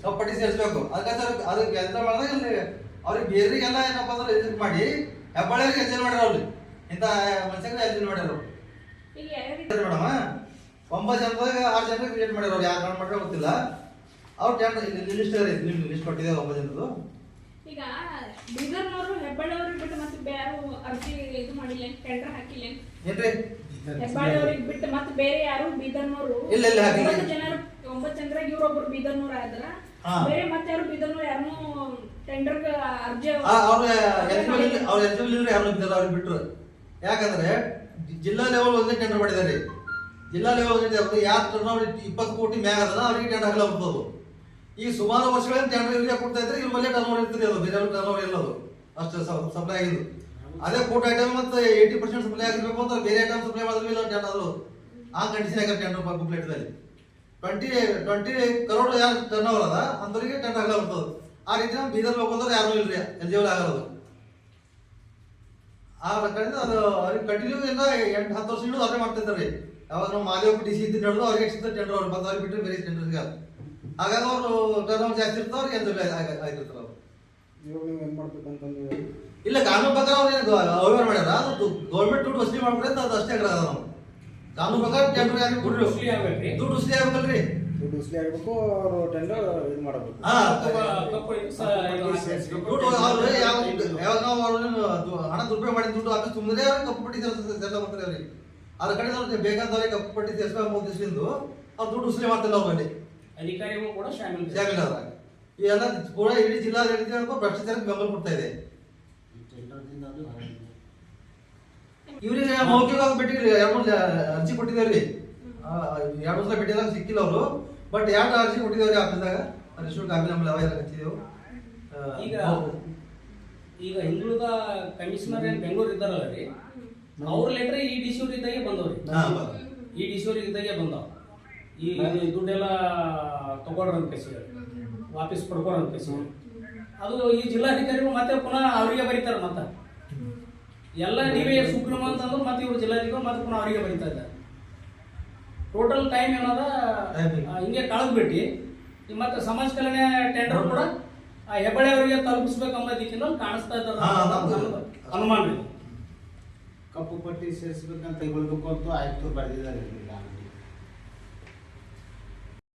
[SPEAKER 2] ಕಪ್ಪು ಪಟ್ಟಿ ಸೇರಿಸ್ಬೇಕು. ಅದಕ್ಕೆ ಸರ್ ಅದಕ್ಕೆ ಕೆಲಸ ಮಾಡಿದಾಗ ಇಲ್ಲಿ ಅವ್ರಿಗೆ ಬೇರೆಗೆಲ್ಲ ಏನಪ್ಪ ಅಂದ್ರೆ ಎಲಿಜಿಬಲ್ ಮಾಡಿ ಹೆಬ್ಬಳ್ಳಿಯವರಿಗೆ ಎಲಿಜಿಬಲ್ ಮಾಡ್ಯಾರ ಅವ್ರಿಗೆ ಇಂಥ ಮನುಷ್ಯರಿಗೆ ಎಲಿಜಿಬಲ್ ಮಾಡ್ಯಾರ ಅವ್ರು ಮೇಡಮ್ ಒಂಬತ್ತು ಜನದಾಗ ಆರು ಜನರಿಗೆ ಕ್ರಿಯೇಟ್ ಮಾಡ್ಯಾರ ಅವ್ರು ಯಾರು ಮಾಡ್ಯಾರ ಗೊತ್ತಿಲ್ಲ. ಅವ್ರು ಟೆಂಡರ್ ಲಿಸ್ಟ್ ಲಿಸ್ಟ್ ಲಿಸ್ಟ್ ಕೊಟ್ಟಿದೆ ಒಂಬತ್ತು ಜನದ್ದು.
[SPEAKER 3] ಈಗ ಬೀದರ್ನವರು ಹೆಬ್ಬಳ್ಳಿ ಅವ್ರಿಗೆ ಬಿಟ್ಟು ಮತ್ತೆ ಬೇರೆ ಅರ್ಜಿ ಇದು ಮಾಡಿಲ್ಲ ಟೆಂಡರ್ ಹಾಕಿಲ್ಲ.
[SPEAKER 2] ಏನ್ರಿ?
[SPEAKER 3] ಹೆಬ್ಬಳ್ಳಿ ಅವ್ರಿಗೆ ಬಿಟ್ಟು ಮತ್ತೆ ಬೇರೆ ಯಾರು? ಬೀದರ್ನವರು.
[SPEAKER 2] ಇಲ್ಲ, ಇಲ್ಲ.
[SPEAKER 3] ಒಂಬತ್ತು ಜನರು ಒಂಬತ್ತು ಜನರಾಗ ಇವ್ರೊಬ್ರು ಬೀದರ್ನವ್ರು ಆದ್ರ. ಬೇರೆ ಮತ್ತೆ ಯಾರು ಬೀದರ್ನವ್ರು ಯಾರನ್ನೂ ಟೆಂಡರ್ ಅರ್ಜಿ
[SPEAKER 2] ಅವ್ರ ಎಲಿಜಿಬಲ್ ಅವ್ರ ಎಲಿಜಿಬಲ್ ಯಾರು ಬಿದ್ದಾರೆ ಅವ್ರಿಗೆ ಬಿಟ್ರು. ಯಾಕಂದ್ರೆ ಜಿಲ್ಲಾ ಲೆವೆಲ್ ಒಂದೇ ಟೆಂಡರ್ ಮಾಡಿದ್ದಾರೆ. ಜಿಲ್ಲಾ ಲೆವೆಲ್ ಒಂದೇ ಯಾರು ಟರ್ನ್ ಇಪ್ಪತ್ತು ಕೋಟಿ ಮ್ಯಾಗ ಅವರಿಗೆ ಟೆಂಡರ್ ಹಾಕಲ ಹೋಗ್ಬೋದು. ಈ ಸುಮಾರು ವರ್ಷಗಳಿಂದ ಟೆಂಡರ್ ಯೂರಿಯಾ ಕೊಡ್ತಾ ಇದ್ರೆ ಇವ್ರ ಮೇಲೆ ಟರ್ನ್ ಓವರ್ ಇರ್ತದೆ ಅದು, ಬೇರೆ ಟರ್ನ್ ಓವರ್ ಇಲ್ಲ ಅಷ್ಟೇ ಸಪ್ಲೈ ಆಗಿದ್ದು. ಅದೇ ಕೋಟ್ ಐಟಮ್ ಮತ್ತೆ ಏಯ್ಟಿ ಪರ್ಸೆಂಟ್ ಸಪ್ಲೈ ಆಗಿರ್ಬೇಕು ಅಂತ ಬೇರೆ ಐಟಮ್ ಸಪ್ಲೈ ಮಾಡಿದ್ರೆ ಇಲ್ಲ ಟೆಂಡರ್ ಅದು ಆ ಕಂಡೀಷನ್ ಆಗಿರೋ ಟೆಂಡರ್ ಬುಕ್ಲೆಟ್ದಲ್ಲಿ ಟ್ವೆಂಟಿ ಟ್ವೆಂಟಿ ಕರೋಡ್ ಯಾರು ಟರ್ನ್ ಓವರ್ ಅದ ಅಂಥವ್ರಿಗೆ ಟೆಂಡರ್ ಆಗಲ್ಲ ಬರ್ತದೆ. ಆ ರೀತಿ ನಮ್ಮ ಬೀದರ್ ಹೋಗೋದ್ರೆ ಯಾರು ಇಲ್ರಿ ಎಲಿಜಿಬಲ್ ಆಗೋದು ಆ ಕಡೆಯಿಂದ ಅದು ಅವ್ರಿಗೆ ಕಂಟಿನ್ಯೂ ಎಲ್ಲ ಎಂಟು, ಹತ್ತು ವರ್ಷ ಹಿಡಿದು ಅವ್ರೇ ಮಾಡ್ತಾ ಇದ್ದಾರೆ. ಯಾವಾಗ ನಾವು ಮಾದೇವ್ ಡಿ ಸಿ ಇದ್ದು ನಡೆದು ಅವ್ರಿಗೆ ಎಷ್ಟು ಟೆಂಡರ್ ಅವ್ರು ಬಂದು ಅವ್ರಿಗೆ ಬಿಟ್ಟರೆ ಬೇರೆ ಟೆಂಡರ್ಗೆ ಹಾಗಾಗಿ ಅವರು ಟರ್ನ್ ಓವರ್ ಜಾಸ್ತಿ ಇರ್ತಾರೆ ಅವ್ರಿಗೆ ಎಲಿಜಿಬಲ್ ಆಗಿರ್ತಾರೆ ಅವರು
[SPEAKER 4] ಇವಾಗ ನೀವು ಏನ್ ಮಾಡ್ಬೇಕಂತಂದ್ರೆ
[SPEAKER 2] ಇಲ್ಲ ಕಾನೂನು ಪ್ರಕಾರ ಅವ್ರು ಅವ್ಯವಹಾರ ಮಾಡ್ಯಾರ? ಅದು ಗೌರ್ಮೆಂಟ್ ದುಡ್ಡು ವಸೂಲಿ ಮಾಡ್ಬಿಟ್ರೆ ಅದು ಅಷ್ಟೇ ಆಗ್ರಹ ಅದ. ನಾವು ಕಾನೂನು ಪ್ರಕಾರ ಟೆಂಡರ್ ಯಾರಿಗೆ
[SPEAKER 1] ದುಡ್ಡು ವಸೂಲಿ ಆಗ್ಬೇಕು
[SPEAKER 2] ದುಡ್ಡು ವಸೂಲಿ ಆಗ್ಬೇಕಲ್ರಿ.
[SPEAKER 4] ದುಡ್ಡು ಉಸ್ಲಿ ಆಗಬೇಕು ಅವರು ಟೆಂಡರ್ ಇದು ಮಾಡಬೇಕು.
[SPEAKER 2] ದುಡ್ಡು ಅವ್ರು ಯಾವ ಯಾವಾಗ ನಾವು ಅವ್ರನ್ನ ಹಣ ದುರುಪಯೋಗ ಮಾಡಿ ದುಡ್ಡು ಹಾಕಿ ತುಂಬಿದ್ರೆ ಅವ್ರಿಗೆ ಕಪ್ಪು ಬಿಟ್ಟಿದ್ದಾರೆ ಬರ್ತಾರೆ ಅವ್ರಿಗೆ. ಅದ್ರ ಕಡೆ ನಾವು ಬೇಕಂತವ್ರಿಗೆ ಕಪ್ಪು ಪಟ್ಟಿ ಮೂರು ದಿವಸದಿಂದ ಅವ್ರು ದುಡ್ಡು ಉಸಿರಿ ಮಾಡ್ತಿಲ್ಲ ನಾವು ಮೇಲೆ
[SPEAKER 1] ಅಧಿಕಾರಿಗಳು ಕೂಡ ಶಾಮೀಲ್
[SPEAKER 2] ಜಾಮೀನು ಅದ್ರಾಗ ಇವೆಲ್ಲ ಪೂರಾ ಇಡೀ ಜಿಲ್ಲಾಡಳಿತ ಭ್ರಷ್ಟಾಚಾರಕ್ಕೆ ಬೆಂಬಲ ಕೊಡ್ತಾ ಇದೆ. ಇವ್ರಿಗೆ ಮೌಖಿಕವಾಗಿ ಭೇಟಿ ಎರಡು ಮೂರು ಅರ್ಜಿ ಕೊಟ್ಟಿದ್ದೇವ್ರಿ ಆ, ಎರಡು ಮೂರು ಸಲ ಸಿಕ್ಕಿಲ್ಲ ಅವರು. ಬಟ್ ಎರಡು ಅರ್ಜಿ ಕೊಟ್ಟಿದ್ದೇವ್ರಿ ಆಫೀಸ್ದಾಗ ರಿಶ್ವಲ್ ಕಾಪಿ ನಮ್ಮಲ್ಲಿ ಅವಾಗ ಹಚ್ಚಿದೆವು
[SPEAKER 1] ಈಗ ಈಗ ಹಿಂದುಳಿದ ಕಮಿಷನರ್ ಏನ್ ಬೆಂಗಳೂರು ಇದ್ದಾರಲ್ಲ ರೀ? ಅವ್ರ ಲೆಟರ್ ಈ ಡಿ ಸಿ ಇದ್ದಾಗೆ ಬಂದವ್ರಿ. ಈ ಡಿ ಸಿ ಇದ್ದಾಗೆ ಬಂದವ್ ಈ ದುಡ್ಡೆಲ್ಲ ತಗೊಳ್ರ ಅಂತ ಕೇಸಿ ವಾಪಸ್ ಪಡ್ಕೊಳ ಅಂತ ಕೇಸಿ ಅದು ಈ ಜಿಲ್ಲಾಧಿಕಾರಿಗಳು ಮತ್ತೆ ಪುನಃ ಅವರಿಗೆ ಬರೀತಾರೆ ಮತ್ತೆ. ಎಲ್ಲ ನೀವೇ ಸುಪ್ರೀಂ ಅಂತಂದ್ರೆ ಮತ್ತೆ ಇವ್ರು ಜಿಲ್ಲಾಧಿಕಾರಿ ಮತ್ತೆ ಪುನಃ ಅವರಿಗೆ ಬರೀತಾ ಇದ್ದಾರೆ. ಟೋಟಲ್ ಟೈಮ್ ಏನದ? ಹಿಂಗೆ ಕಳೆದ್ಬಿಟ್ಟು. ಮತ್ತೆ ಸಮಾಜ ಕಲ್ಯಾಣ ಟೆಂಡರ್ ಕೂಡ ಆ ಹೆಬ್ಬಳ್ಳಿ ಅವರಿಗೆ ತಲುಪಿಸ್ಬೇಕು ಅನ್ನೋದಕ್ಕಿಂತ ಕಾಣಿಸ್ತಾ ಇದ್ದಾರೆ ಅನುಮಾನ ರೀ
[SPEAKER 4] ಕಪ್ಪು ಪಟ್ಟಿ ಸೇರಿಸ್ಬೇಕಂತ ತೆಗೊಳ್ಬೇಕು ಅಂತ ಆಯ್ತು ಬರೆದಿದ್ದಾರೆ ಈಗ